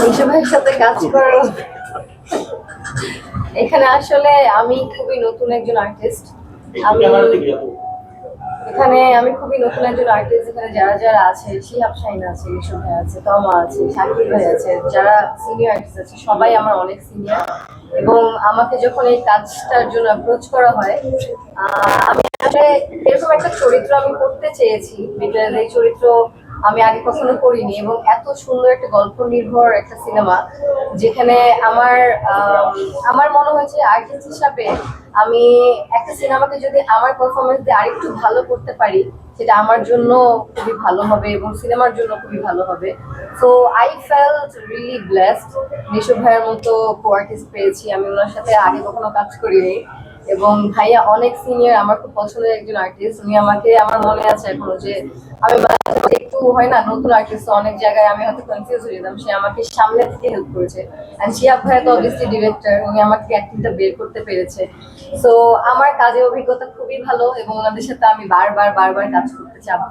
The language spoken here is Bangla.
মিশু ভাইয়ের সাথে কাজ করার এখানে আসলে আমি খুবই নতুন একজন আর্টিস্ট আমি এখানে আমি খুবই নতুন একজন আর্টিস্ট এখানে যারা যারা আছে, শিহাব শাহিন আছে মিশু ভাই আছে, তমা আছে শাকিব ভাই আছে, যারা সিনিয়র আর্টিস্ট আছে, সবাই আমার অনেক সিনিয়র এবং আমাকে যখন এই কাজটার জন্য অ্যাপ্রোচ করা হয় আমি আসলে এরকম একটা চরিত্র আমি করতে চেয়েছি বিকজ এই চরিত্র আমি আগে কখনো করিনি এবং এত সুন্দর একটা গল্প নির্ভর একটা সিনেমা যেখানে আমার আম, আমার মনে হয়েছে আর্টিস্ট হিসাবে আমি একটা সিনেমাকে যদি আমার পারফরমেন্স দিয়ে আরেকটু ভালো করতে পারি সেটা আমার জন্য খুবই ভালো হবে এবং সিনেমার জন্য খুবই ভালো হবে। So I felt really blessed Nishu ভাইয়ের মতো কো আর্টিস্ট পেয়েছি। আমি ওনার সাথে আগে কখনো কাজ করিনি। এবং ভাইয়া অনেক সিনিয়র আমার খুব পছন্দের একজন আর্টিস্ট উনি আমাকে, আমার মনে আছে এখনও যে আমি একটু হয় না, নতুন আর্টিস্ট অনেক জায়গায় আমি হয়তো কনফিউজ হয়ে যেতাম। সে আমাকে সামনে থেকে হেল্প করেছে। অ্যান্ড ভাইয়া তো অবভিয়াসলি ডিরেক্টর উনি আমাকে অ্যাক্টিংটা বের করতে পেরেছে। সো আমার কাজের অভিজ্ঞতা খুবই ভালো এবং ওনাদের সাথে আমি বারবার বারবার কাজ করতে চাবো